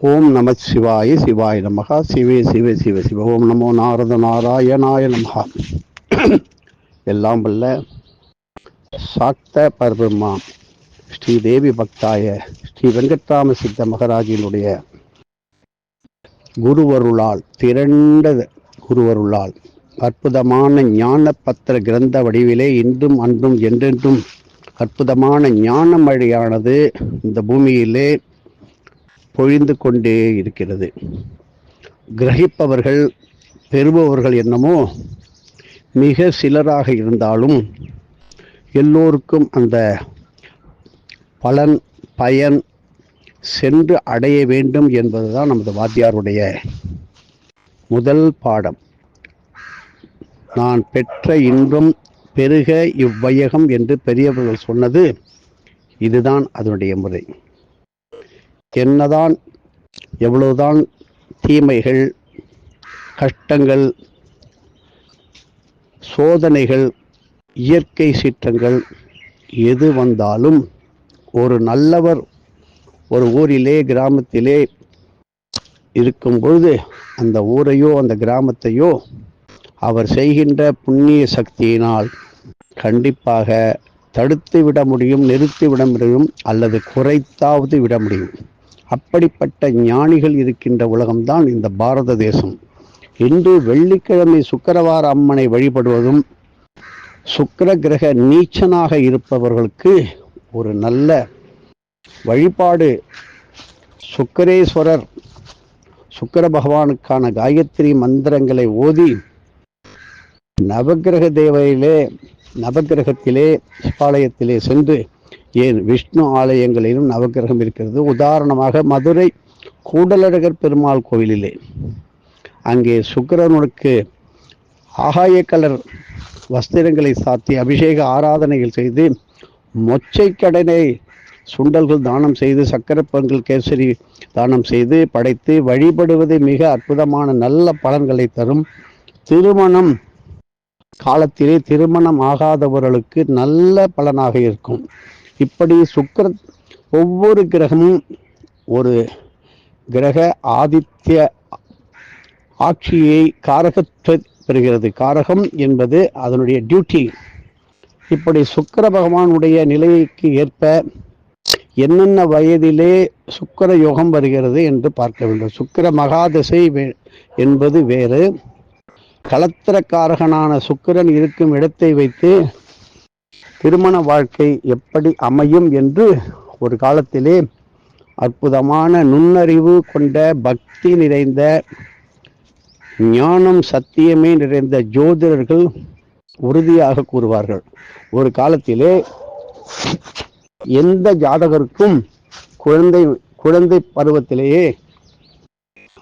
ஓம் நம சிவாய சிவாய நமகா. சிவே சிவ சிவ சிவ. ஓம் நமோ நாரத நாராயணாய நமகா. எல்லாம் வல்ல சாக்த பரபிரம்மா ஸ்ரீ தேவி பக்தாய ஸ்ரீ வெங்கட்ராம சித்த மகராஜினுடைய குருவருளால் திரண்ட குருவருளால். அற்புதமான ஞான பத்திர கிரந்த வடிவிலே இன்றும் அன்றும் என்றென்றும் அற்புதமான ஞான மழையானது இந்த பூமியிலே பொழிந்து கொண்டே இருக்கிறது. கிரகிப்பவர்கள் பெறுபவர்கள் என்னமோ மிக சிலராக இருந்தாலும் எல்லோருக்கும் அந்த பலன் பயன் சென்று அடைய வேண்டும் என்பதுதான் நமது வாத்தியாருடைய முதல் பாடம். நான் பெற்ற இன்பம் பெருக இவ்வையகம் என்று பெரியவர்கள் சொன்னது இதுதான் அதனுடைய முறை. என்னதான் எவ்வளவுதான் தீமைகள் கஷ்டங்கள் சோதனைகள் இயற்கை சீற்றங்கள் எது வந்தாலும் ஒரு நல்லவர் ஒரு ஊரிலே கிராமத்திலே இருக்கும் பொழுது அந்த ஊரையோ அந்த கிராமத்தையோ அவர் செய்கின்ற புண்ணிய சக்தியினால் கண்டிப்பாக தடுத்து விட முடியும் நிறுத்தி விட முடியும் அல்லது குறைத்தாவது விட முடியும். அப்படிப்பட்ட ஞானிகள் இருக்கின்ற உலகம்தான் இந்த பாரத தேசம். இன்று வெள்ளிக்கிழமை சுக்கரவார அம்மனை வழிபடுவதும் சுக்கர கிரக நீச்சனாக இருப்பவர்களுக்கு ஒரு நல்ல வழிபாடு. சுக்கரேஸ்வரர் சுக்கர பகவானுக்கான காயத்ரி மந்திரங்களை ஓதி நவகிரக தேவையிலே நவகிரகத்திலே சிவாலயத்திலே சென்று ஏன் விஷ்ணு ஆலயங்களிலும் நவகிரகம் இருக்கிறது. உதாரணமாக மதுரை கூடலழகர் பெருமாள் கோவிலிலே. அங்கே சுக்கிரனுக்கு ஆகாய கலர் வஸ்திரங்களை சாத்தி அபிஷேக ஆராதனைகள் செய்து மொச்சை கடனை சுண்டல்கள் தானம் செய்து சக்கரப்பங்கள் கேசரி தானம் செய்து படைத்து வழிபடுவது மிக அற்புதமான நல்ல பலன்களை தரும். திருமணம் காலத்திலே திருமணம் ஆகாதவர்களுக்கு நல்ல பலனாக இருக்கும். இப்படி சுக்கர ஒவ்வொரு கிரகமும் ஒரு கிரக ஆதித்ய ஆட்சியை காரகத்தை பெறுகிறது. காரகம் என்பது அதனுடைய டியூட்டி இப்படி சுக்கர பகவானுடைய நிலைக்கு ஏற்ப என்னென்ன வயதிலே சுக்கர யோகம் வருகிறது என்று பார்க்க வேண்டும். சுக்கர மகாதசை என்பது வேறு. கலத்திரக்காரகனான சுக்கிரன் இருக்கும் இடத்தை வைத்து திருமண வாழ்க்கை எப்படி அமையும் என்று ஒரு காலத்திலே அற்புதமான நுண்ணறிவு கொண்ட பக்தி நிறைந்த ஞானம் சத்தியமே நிறைந்த ஜோதிடர்கள் உறுதியாக கூறுவார்கள். ஒரு காலத்திலே எந்த ஜாதகருக்கும் குழந்தை குழந்தை பருவத்திலேயே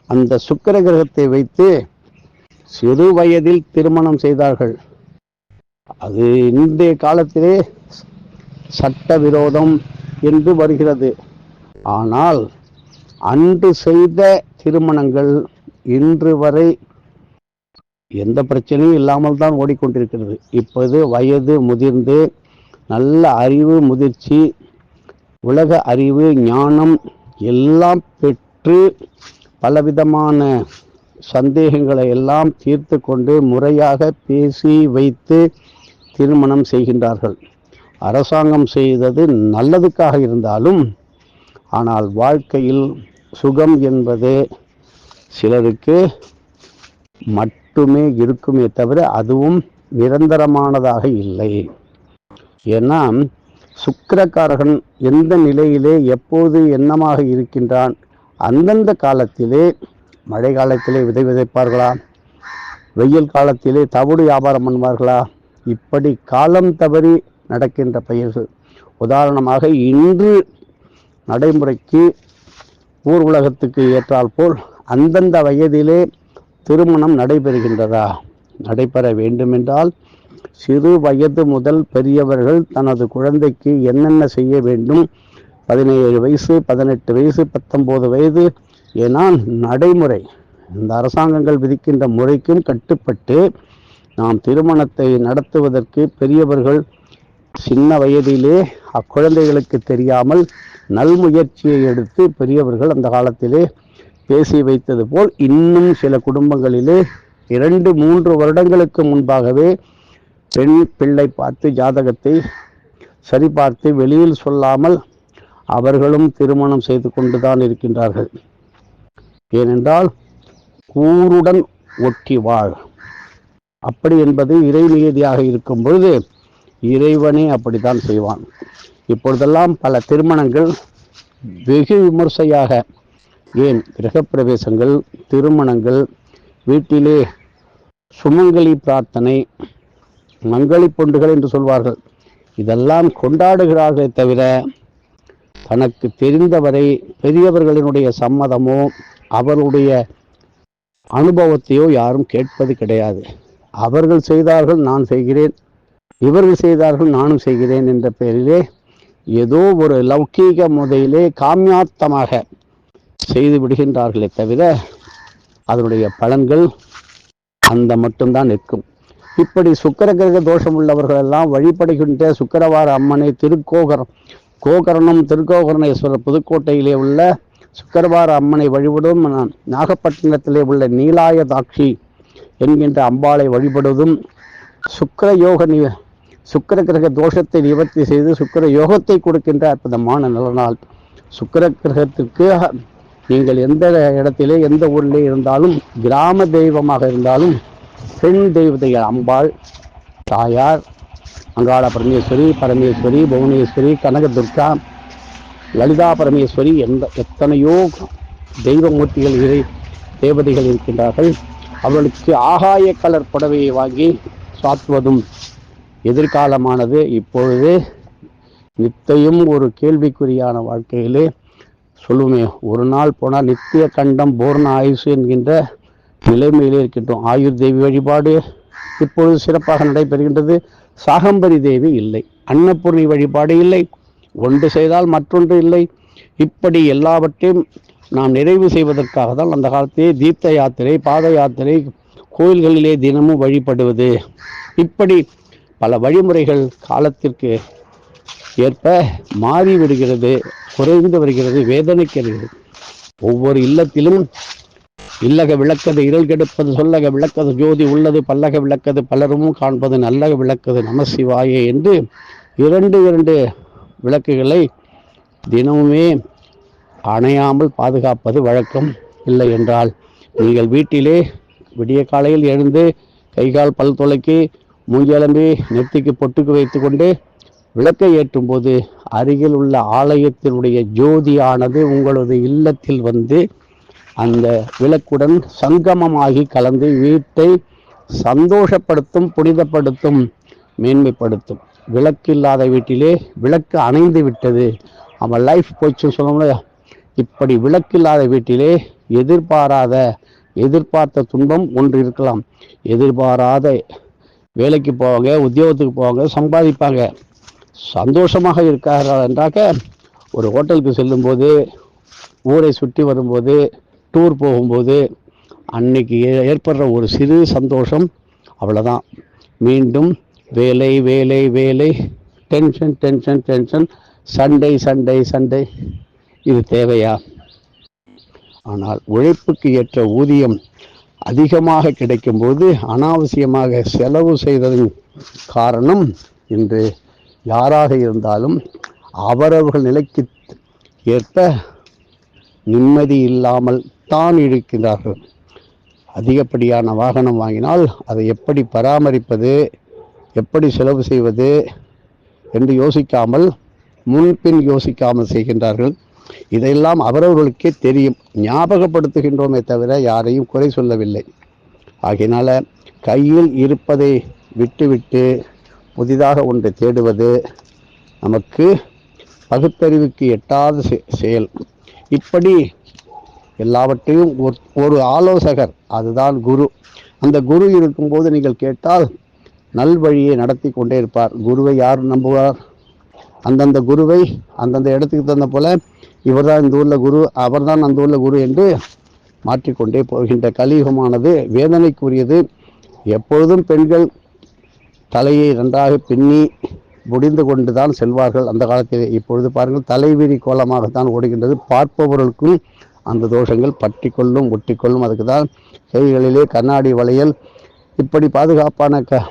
அந்த சுக்கர கிரகத்தை வைத்து சிறு வயதில் திருமணம் செய்தார்கள். அது இன்றைய காலத்திலே சட்ட விரோதம் என்று வருகிறது. ஆனால் அன்று செய்த திருமணங்கள் இன்று வரை எந்த பிரச்சனையும் இல்லாமல் தான் ஓடிக்கொண்டிருக்கிறது. இப்போது வயது முதிர்ந்து நல்ல அறிவு முதிர்ச்சி உலக அறிவு ஞானம் எல்லாம் பெற்று பலவிதமான சந்தேகங்களை எல்லாம் தீர்த்து கொண்டு முறையாக பேசி வைத்து திருமணம் செய்கின்றார்கள். அரசாங்கம் செய்தது நல்லதுக்காக இருந்தாலும் ஆனால் வாழ்க்கையில் சுகம் என்பது சிலருக்கு மட்டுமே இருக்குமே தவிர அதுவும் நிரந்தரமானதாக இல்லை. ஏன்னா சுக்கரக்காரகன் எந்த நிலையிலே எப்போது என்னமாக இருக்கின்றான் அந்தந்த காலத்திலே மழை காலத்திலே விதை விதைப்பார்களா வெயில் காலத்திலே தவிடு வியாபாரம் பண்ணுவார்களா இப்படி காலம் தவறி நடக்கின்ற பயிர்கள் உதாரணமாக இன்று நடைமுறைக்கு ஊர் உலகத்துக்கு ஏற்றால் போல் அந்தந்த வயதிலே திருமணம் நடைபெறுகின்றதா? நடைபெற வேண்டுமென்றால் சிறு வயது முதல் பெரியவர்கள் தனது குழந்தைக்கு என்னென்ன செய்ய வேண்டும்? பதினேழு வயசு பதினெட்டு வயசு பத்தொம்போது வயது ஏன்னா நடைமுறை இந்த அரசாங்கங்கள் விதிக்கின்ற முறைக்கும் கட்டுப்பட்டு நாம் திருமணத்தை நடத்துவதற்கு பெரியவர்கள் சின்ன வயதிலே அக்குழந்தைகளுக்கு தெரியாமல் நல்முயற்சியை எடுத்து பெரியவர்கள் அந்த காலத்திலே பேசி வைத்தது போல் இன்னும் சில குடும்பங்களிலே இரண்டு மூன்று வருடங்களுக்கு முன்பாகவே பெண் பிள்ளை பார்த்து ஜாதகத்தை சரிபார்த்து வெளியில் சொல்லாமல் அவர்களும் திருமணம் செய்து கொண்டுதான் இருக்கின்றார்கள். ஏனென்றால் கூருடன் ஒட்டி வாழ் அப்படி என்பது இறைநியதியாக இருக்கும் பொழுது இறைவனே அப்படித்தான் செய்வான். இப்பொழுதெல்லாம் பல திருமணங்கள் வெகு விமர்சையாக ஏன் கிரகப்பிரவேசங்கள் திருமணங்கள் வீட்டிலே சுமங்கலி பிரார்த்தனை மங்களி பொண்டுகள் என்று சொல்வார்கள். இதெல்லாம் கொண்டாடுகிறார்களே தவிர தனக்கு தெரிந்தவரை பெரியவர்களினுடைய சம்மதமோ அவருடைய அனுபவத்தையோ யாரும் கேட்பது கிடையாது. அவர்கள் செய்தார்கள் நான் செய்கிறேன். இவர்கள் செய்தார்கள் நானும் செய்கிறேன் என்ற பெயரிலே ஏதோ ஒரு லௌக்கீக முதையிலே காமியாத்தமாக செய்து விடுகின்றார்களே தவிர அதனுடைய பலன்கள் அந்த மட்டும்தான் நிற்கும். இப்படி சுக்கர கிரக தோஷம் உள்ளவர்கள் எல்லாம் வழிபடுகின்ற சுக்கரவார அம்மனை திருக்கோகரம் கோகரணம் திருக்கோகரணேஸ்வரர் புதுக்கோட்டையிலே உள்ள சுக்கரவார அம்மனை வழிபடும் நாகப்பட்டினத்திலே உள்ள நீலாயதாட்சி என்கின்ற அம்பாளை வழிபடுவதும் சுக்கர யோக நி சுக்கர கிரக தோஷத்தை நிவர்த்தி செய்து சுக்கர யோகத்தை கொடுக்கின்ற அற்புதமான நலனால் சுக்கர கிரகத்திற்கு நீங்கள் எந்த இடத்திலே எந்த ஊரிலே இருந்தாலும் கிராம தெய்வமாக இருந்தாலும் பெண் தெய்வதை அம்பாள் தாயார் அங்காள பரமேஸ்வரி பரமேஸ்வரி புவனேஸ்வரி கனகதுர்கா லலிதா பரமேஸ்வரி எந்த எத்தனையோ தெய்வமூர்த்திகள் இறை தேவதைகள் இருக்கின்றார்கள். அவர்களுக்கு ஆகாய கலர் புடவையை வாங்கி சாத்துவதும் எதிர்காலமானது. இப்பொழுது நித்தையும் ஒரு கேள்விக்குறியான வாழ்க்கையிலே சொல்லுமே ஒரு நாள் போனால் நித்திய கண்டம் பூர்ண ஆயுசு என்கின்ற நிலைமையிலே இருக்கின்றோம். ஆயுர் தேவி வழிபாடு இப்பொழுது சிறப்பாக நடைபெறுகின்றது. சாகம்பரி தேவி இல்லை அன்னபூர்ணி வழிபாடு இல்லை ஒன்று செய்தால் மற்றொன்று இல்லை. இப்படி எல்லாவற்றையும் நாம் நிறைவு செய்வதற்காக தான் அந்த காலத்திலே தீர்த்த யாத்திரை பாத யாத்திரை கோயில்களிலே தினமும் வழிபடுவது. இப்படி பல வழிமுறைகள் காலத்திற்கு ஏற்ப மாறி விடுகிறது குறைந்து வருகிறது வேதனைக்கிறது ஒவ்வொரு இல்லத்திலும் இல்லக விளக்கது இருள் கெடுப்பது சொல்லக விளக்கது ஜோதி உள்ளது பல்லக விளக்கது பலரும் காண்பது நல்லக விளக்கது நமசிவாயே என்று இரண்டு இரண்டு விளக்குகளை தினமுமே அணையாமல் பாதுகாப்பது வழக்கம் இல்லை என்றால் நீங்கள் வீட்டிலே விடிய காலையில் எழுந்து கைகால் பல் துளைக்கி மூஞ்சலம்பி நெத்திக்கு பொட்டுக்கு வைத்து கொண்டு விளக்கை ஏற்றும் போது அருகில் உள்ள ஆலயத்தினுடைய ஜோதியானது உங்களது இல்லத்தில் வந்து அந்த விளக்குடன் சங்கமமாகி கலந்து வீட்டை சந்தோஷப்படுத்தும் புனிதப்படுத்தும் மேன்மைப்படுத்தும். விளக்கு இல்லாத வீட்டிலே விளக்கு அணைந்து விட்டது. நம்ம லைஃப் போச்சுன்னு சொல்லணும்ல இப்படி விளக்கில்லாத வீட்டிலே எதிர்பாராத எதிர்பார்த்த துன்பம் ஒன்று இருக்கலாம். எதிர்பாராத வேலைக்கு போவாங்க உத்தியோகத்துக்கு போவாங்க சம்பாதிப்பாங்க. சந்தோஷமாக இருக்கிறார்கள் என்றாக்க ஒரு ஹோட்டலுக்கு செல்லும்போது ஊரை சுற்றி வரும்போது டூர் போகும்போது அன்னைக்கு ஏற்படுற ஒரு சிறு சந்தோஷம் அவ்வளோதான் மீண்டும் வேலை வேலை வேலை டென்ஷன் டென்ஷன் டென்ஷன் சண்டை சண்டை சண்டை. இது தேவையா? ஆனால் உழைப்புக்கு ஏற்ற ஊதியம் அதிகமாக கிடைக்கும்போது அனாவசியமாக செலவு செய்ததன் காரணம் இன்று யாராக இருந்தாலும் அவரவர்கள் நிலைக்கு ஏற்ப நிம்மதி இல்லாமல் தான் இருக்கின்றார்கள் அதிகப்படியான வாகனம் வாங்கினால் அதை எப்படி பராமரிப்பது எப்படி செலவு செய்வது என்று யோசிக்காமல் முன்பின் யோசிக்காமல் செய்கின்றார்கள். இதையெல்லாம் அவரவர்களுக்கே தெரியும். ஞாபகப்படுத்துகின்றோமே தவிர யாரையும் குறை சொல்லவில்லை. ஆகையினால் கையில் இருப்பதை விட்டுவிட்டு புதிதாக ஒன்றை தேடுவது நமக்கு பகுத்தறிவுக்கு எட்டாத செயல். இப்படி எல்லாவற்றையும் ஒரு ஆலோசகர் அதுதான் குரு. அந்த குரு இருக்கும்போது நீங்கள் கேட்டால் நல்வழியை நடத்தி கொண்டே இருப்பார். குருவை யார் நம்புவார்? அந்தந்த குருவை அந்தந்த இடத்துக்கு தந்த போல இவர் தான் இந்த ஊரில் குரு அவர் தான் அந்த ஊரில் குரு என்று மாற்றிக்கொண்டே போகின்ற கலியுகமானது வேதனைக்குரியது. எப்பொழுதும் பெண்கள் தலையை நன்றாக பின்னி முடிந்து கொண்டு தான் செல்வார்கள் அந்த காலத்தில். இப்பொழுது பாருங்கள் தலைவிரி கோலமாகத்தான் ஓடுகின்றது. பார்ப்பவர்களுக்கும் அந்த தோஷங்கள் பற்றி கொள்ளும் ஒட்டி கொள்ளும் அதுக்கு தான் கைகளிலே கண்ணாடி வளையல் இப்படி பாதுகாப்பான க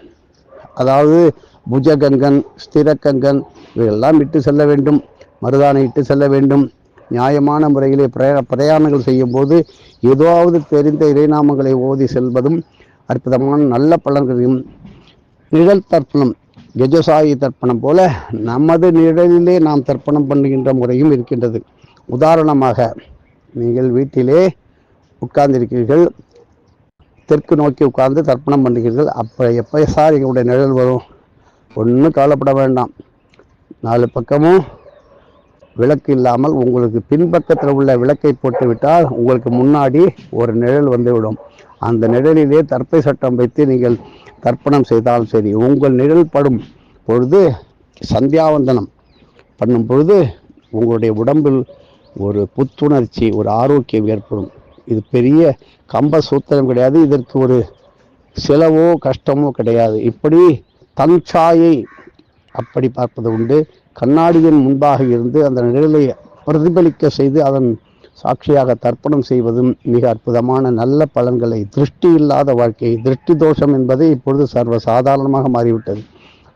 அதாவது புஜகங்கன் ஸ்திரக்கங்கன் இவையெல்லாம் இட்டு செல்ல வேண்டும் மருதானை இட்டு செல்ல வேண்டும். நியாயமான முறையிலே பிரய பிரயாணங்கள் செய்யும்போது ஏதாவது தெரிந்த இறைநாமங்களை ஓதி செல்வதும் அற்புதமான நல்ல பலன்களையும் நிழல் தர்ப்பணம் கஜசாயி தர்ப்பணம் போல நமது நிழலிலே நாம் தர்ப்பணம் பண்ணுகின்ற முறையும் இருக்கின்றது. உதாரணமாக நீங்கள் வீட்டிலே உட்கார்ந்திருக்கிறீர்கள் தெற்கு நோக்கி உட்கார்ந்து தர்ப்பணம் பண்ணுகிறீர்கள் அப்போ எப்போ சார் எங்களுடைய நிழல் வரும்? ஒன்றும் கவலைப்பட வேண்டாம். நாலு பக்கமும் விளக்கு இல்லாமல் உங்களுக்கு பின்பக்கத்தில் உள்ள விளக்கை போட்டுவிட்டால் உங்களுக்கு முன்னாடி ஒரு நிழல் வந்துவிடும். அந்த நிழலிலே தர்ப்பை சட்டம் வைத்து நீங்கள் தர்ப்பணம் செய்தாலும் சரி. உங்கள் நிழல் படும் பொழுது சந்தியாவந்தனம் பண்ணும் பொழுது உங்களுடைய உடம்பில் ஒரு புத்துணர்ச்சி ஒரு ஆரோக்கியம் ஏற்படும். இது பெரிய கம்ப சூத்திரம் கிடையாது. இதற்கு ஒரு செலவோ கஷ்டமோ கிடையாது. இப்படி தன் சாயை அப்படி பார்ப்பது உண்டு. கண்ணாடியின் முன்பாக இருந்து அந்த நிழலை பிரதிபலிக்க செய்து அதன் சாட்சியாக தர்ப்பணம் செய்வதும் மிக அற்புதமான நல்ல பலன்களை. திருஷ்டி இல்லாத வாழ்க்கை திருஷ்டி தோஷம் என்பது இப்பொழுது சர்வ சாதாரணமாக மாறிவிட்டது.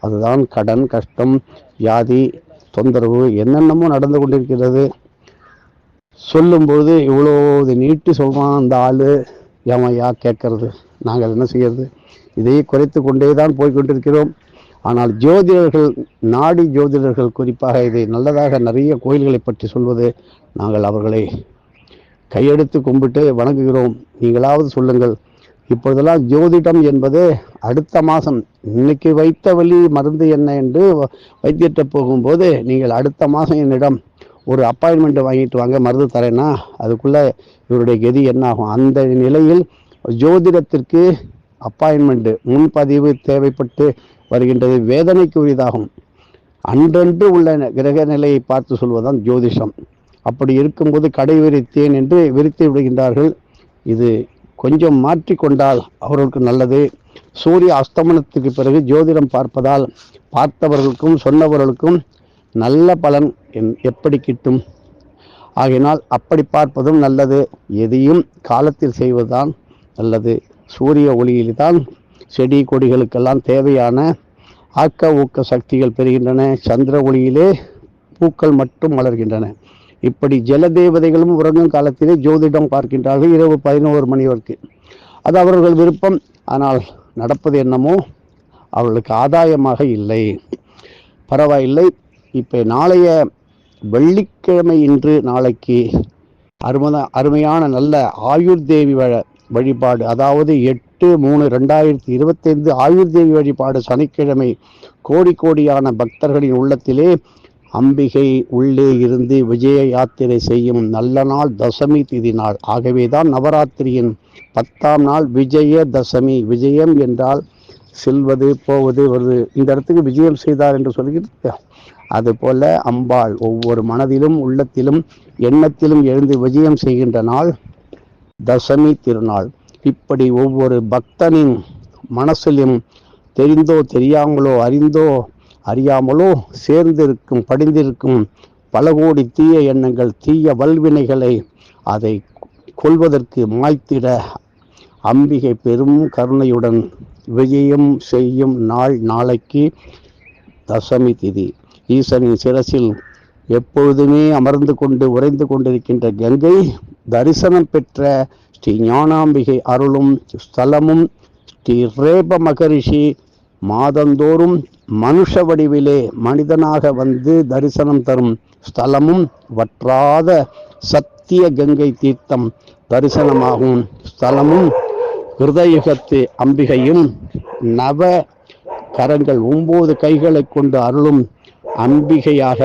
அதுதான் கடன் கஷ்டம் வியாதி தொந்தரவு என்னென்னமோ நடந்து கொண்டிருக்கிறது. சொல்லும்பொழுது இவ்வளோ இது நீட்டி சொல்கிறான் அந்த ஆள். ஏமையா கேட்கறது? நாங்கள் என்ன செய்யறது? இதையே குறைத்து கொண்டே தான் போய்கொண்டிருக்கிறோம் ஆனால் ஜோதிடர்கள் நாடி ஜோதிடர்கள் குறிப்பாக இதை நல்லதாக நிறைய கோயில்களை பற்றி சொல்வது நாங்கள் அவர்களை கையெடுத்து கும்பிட்டு வணங்குகிறோம். நீங்களாவது சொல்லுங்கள். இப்பொழுதெல்லாம் ஜோதிடம் என்பது அடுத்த மாதம். இன்னைக்கு வைத்த வழி மருந்து என்ன என்று வைத்தியத்தை போகும்போது நீங்கள் அடுத்த மாதம் என்னிடம் ஒரு அப்பாயின்மெண்ட் வாங்கிட்டு வாங்க மருந்து தரேன்னா அதுக்குள்ளே இவருடைய கதி என்ன ஆகும் அந்த நிலையில் ஜோதிடத்திற்கு அப்பாயின்மெண்ட்டு முன்பதிவு தேவைப்பட்டு வருகின்றது. வேதனைக்கு உரியதாகும் அன்றன்று உள்ள கிரக நிலையை பார்த்து சொல்வதுதான் ஜோதிஷம். அப்படி இருக்கும்போது கடை விரித்தேன் என்று விரித்து விடுகின்றார்கள். இது கொஞ்சம் மாற்றிக்கொண்டால் அவர்களுக்கு நல்லது. சூரிய அஸ்தமனத்துக்கு பிறகு ஜோதிடம் பார்ப்பதால் பார்த்தவர்களுக்கும் சொன்னவர்களுக்கும் நல்ல பலன் எப்படி கிட்டும்? ஆகினால் அப்படி பார்ப்பதும் நல்லது. எதையும் காலத்தில் செய்வதுதான் நல்லது. சூரிய ஒளியில்தான் செடி கொடிகளுக்கெல்லாம் தேவையான ஆக்க ஊக்க சக்திகள் பெறுகின்றன. சந்திர ஒளியிலே பூக்கள் மட்டும் மலர்கின்றன. இப்படி ஜல தேவதைகளும் உறங்கும் காலத்திலே ஜோதிடம் பார்க்கின்றார்கள். இரவு பதினோரு மணி வரைக்கும் அது அவர்கள் விருப்பம். ஆனால் நடப்பது என்னமோ அவர்களுக்கு ஆதாயமாக இல்லை. பரவாயில்லை. இப்போ நாளைய வெள்ளிக்கிழமை இன்று நாளைக்கு அருமதா அருமையான நல்ல ஆயுர்தேவி வழ வழிபாடு. அதாவது எட்டு மூணு ரெண்டாயிரத்தி இருபத்தைந்து ஆயுர்தேவி வழிபாடு சனிக்கிழமை கோடி கோடியான பக்தர்களின் உள்ளத்திலே அம்பிகை உள்ளே இருந்து விஜய யாத்திரை செய்யும் நல்ல நாள் தசமி திதி நாள். ஆகவேதான் நவராத்திரியின் பத்தாம் நாள் விஜய தசமி. விஜயம் என்றால் செல்வது போவது வருது இந்த இடத்துக்கு விஜயம் செய்தார் என்று சொல்கிறது. அதுபோல அம்பாள் ஒவ்வொரு மனதிலும் உள்ளத்திலும் எண்ணத்திலும் எழுந்து விஜயம் செய்கின்ற நாள் தசமி திருநாள். இப்படி ஒவ்வொரு பக்தனின் மனசிலும் தெரிந்தோ தெரியாமலோ அறிந்தோ அறியாமலோ சேர்ந்திருக்கும் படிந்திருக்கும் பல கோடி தீய எண்ணங்கள் தீய வல்வினைகளை அதை கொள்வதற்கு மாய்த்திட அம்பிகை பெரும் கருணையுடன் விஜயம் செய்யும் நாள் நாளைக்கு தசமி திதி. ஈசனின் சிரசில் எப்பொழுதுமே அமர்ந்து கொண்டு உறைந்து கொண்டிருக்கின்ற கங்கை தரிசனம் பெற்ற ஸ்ரீ ஞானாம்பிகை அருளும் ஸ்தலமும் ஸ்ரீ ரேப மகரிஷி மாதந்தோறும் மனுஷ வடிவிலே மனிதனாக வந்து தரிசனம் தரும் ஸ்தலமும் வற்றாத சத்திய கங்கை தீர்த்தம் தரிசனமாகும். ஸ்தலமும் ஹிருதயுகத்து அம்பிகையும் நவ கரங்கள் ஒன்பது கைகளை கொண்டு அருளும் அம்பிகையாக.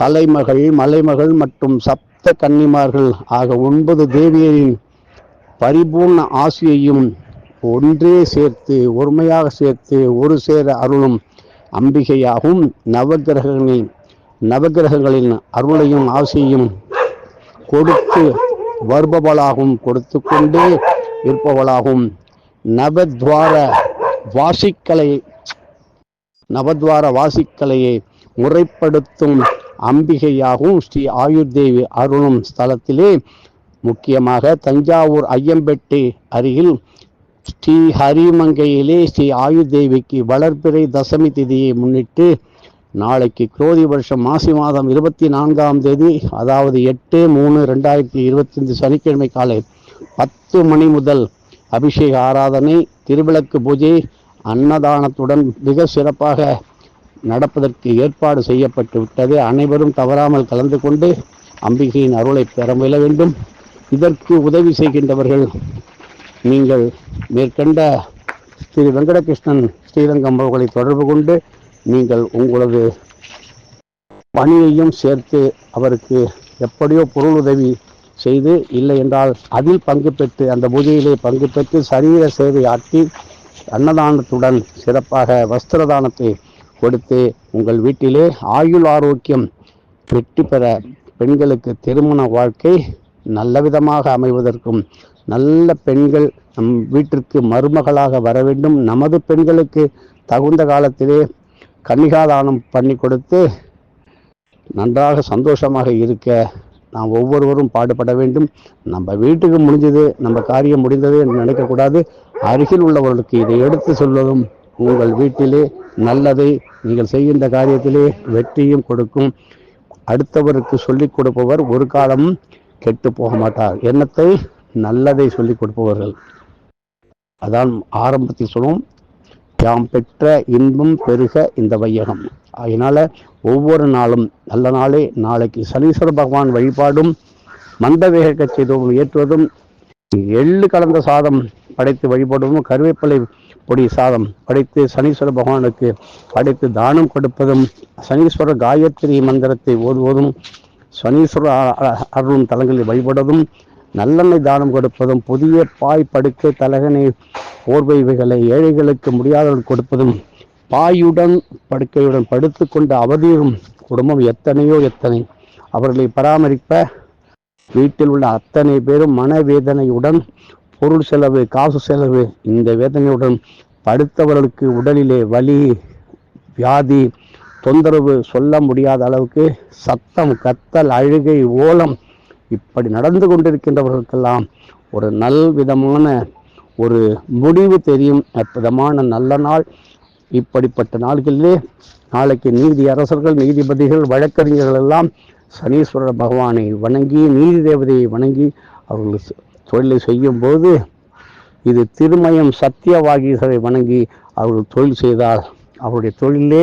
கலைமகள் மலைமகள் மற்றும் சப்த கன்னிமார்கள் ஆக ஒன்பது தேவியரின் பரிபூர்ண ஆசியையும் ஒன்றே சேர்த்து ஒருமையாக சேர்த்து ஒரு சேர அருளும் அம்பிகையாகவும் நவகிரகங்களின் நவகிரகங்களின் அருளையும் ஆசையும் கொடுத்து வருபவளாகவும் கொடுத்து கொண்டே இருப்பவளாகவும் நவத்வார வாசிக்கலை நவத்வார வாசிக்கலையை முறைப்படுத்தும் அம்பிகையாகவும் ஸ்ரீ ஆயுர்தேவி அருளும் ஸ்தலத்திலே முக்கியமாக தஞ்சாவூர் ஐயம்பெட்டி அருகில் ஸ்ரீ ஹரிமங்கையிலே ஸ்ரீ ஆயுர்தேவிக்கு வளர்பிறை தசமி திதியை முன்னிட்டு நாளைக்கு குரோதி வருஷம் மாசி மாதம் இருபத்தி நான்காம் தேதி அதாவது எட்டு மூணு ரெண்டாயிரத்தி இருபத்தி ஐந்து சனிக்கிழமை காலை பத்து மணி முதல் அபிஷேக ஆராதனை திருவிளக்கு பூஜை அன்னதானத்துடன் மிக சிறப்பாக நடப்பதற்கு ஏற்பாடு செய்யப்பட்டு விட்டது. அனைவரும் தவறாமல் கலந்து கொண்டு அம்பிகையின் அருளை பெற முயல வேண்டும். இதற்கு உதவி செய்கின்றவர்கள் நீங்கள் மேற்கண்ட ஸ்ரீ வெங்கடகிருஷ்ணன் ஸ்ரீரங்கம் அவர்களை தொடர்பு கொண்டு நீங்கள் உங்களது பணியையும் சேர்த்து அவருக்கு எப்படியோ பொருள் உதவி செய்து இல்லை என்றால் அதில் பங்கு பெற்று அந்த பூஜையிலே பங்கு பெற்று சரீர சேவை ஆற்றி அன்னதானத்துடன் சிறப்பாக வஸ்திரதானத்தை கொடுத்து உங்கள் வீட்டிலே ஆயுள் ஆரோக்கியம் வெற்றி பெற பெண்களுக்கு திருமண வாழ்க்கை நல்ல விதமாக அமைவதற்கும் நல்ல பெண்கள் நம் வீட்டிற்கு மருமகளாக வர வேண்டும். நமது பெண்களுக்கு தகுந்த காலத்திலே கன்னிகாதானம் பண்ணி கொடுத்து நன்றாக சந்தோஷமாக இருக்க நாம் ஒவ்வொருவரும் பாடுபட வேண்டும். நம்ம வீட்டுக்கு முடிஞ்சது நம்ம காரியம் முடிந்தது என்று நினைக்கக்கூடாது. அருகில் உள்ளவர்களுக்கு இதை எடுத்து சொல்வதும் உங்கள் வீட்டிலே நல்லதை நீங்கள் செய்கின்ற காரியத்திலே வெற்றியும் கொடுக்கும். அடுத்தவருக்கு சொல்லிக் கொடுப்பவர் ஒரு காலமும் கெட்டு போக மாட்டார். எண்ணத்தை நல்லதை சொல்லிக் கொடுப்பவர்கள். அதான் ஆரம்பத்தில் சொல்லுவோம் யாம் பெற்ற இன்பம் பெருக இந்த வையகம். அதனால் ஒவ்வொரு நாளும் நல்ல நாளே நாளைக்கு சனீஸ்வர பகவான் வழிபாடும் மந்தவேக கட்சி ஏற்றுவதும் எள்ளு கலந்த சாதம் படைத்து வழிபடுவதும் கருவேப்பிலை பொடி சாதம் படைத்து சனீஸ்வர பகவானுக்கு படைத்து தானம் கொடுப்பதும் சனீஸ்வர காயத்ரி மந்திரத்தை ஓதுவதும் சனீஸ்வர அருளும் தலங்களில் வழிபடுவதும் நல்லெண்ணெய் தானம் கொடுப்பதும் புதிய பாய் படுக்கை தலகனை போர்வைகளை ஏழைகளுக்கு முடியாதவர்கள் கொடுப்பதும் பாயுடன் படுக்கையுடன் படுத்து கொண்டு அவதியும் குடும்பம் எத்தனையோ எத்தனை. அவர்களை பராமரிப்ப வீட்டில் உள்ள அத்தனை பேரும் மனவேதனையுடன் பொருள் செலவு காசு செலவு இந்த வேதனையுடன் படுத்தவர்களுக்கு உடலிலே வலி வியாதி தொந்தரவு சொல்ல முடியாத அளவுக்கு சத்தம் கத்தல் அழுகை ஓலம் இப்படி நடந்து கொண்டிருக்கின்றவர்களுக்கெல்லாம் ஒரு நல் விதமான ஒரு முடிவு தெரியும். அற்புதமான நல்ல நாள். இப்படிப்பட்ட நாள்களிலே நாளைக்கு நீதி அரசர்கள் நீதிபதிகள் வழக்கறிஞர்கள் எல்லாம் சனீஸ்வரர் பகவானை வணங்கி நீதி தேவதையை வணங்கி அவர்கள் தொழிலை செய்யும் போது இது திருமயம் சத்தியவாகீசரை வணங்கி அவர்கள் தொழில் செய்தால் அவருடைய தொழிலே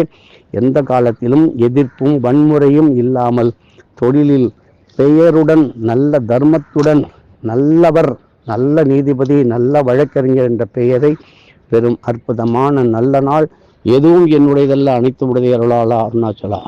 எந்த காலத்திலும் எதிர்ப்பும் வன்முறையும் இல்லாமல் தொழிலில் பெயருடன் நல்ல தர்மத்துடன் நல்லவர் நல்ல நீதிபதி நல்ல வழக்கறிஞர் என்ற பெயரை பெரும் அற்புதமான நல்ல நாள் எதுவும் என்னுடையதல்ல அனைத்து உடையர்களாலா அருணாச்சலா.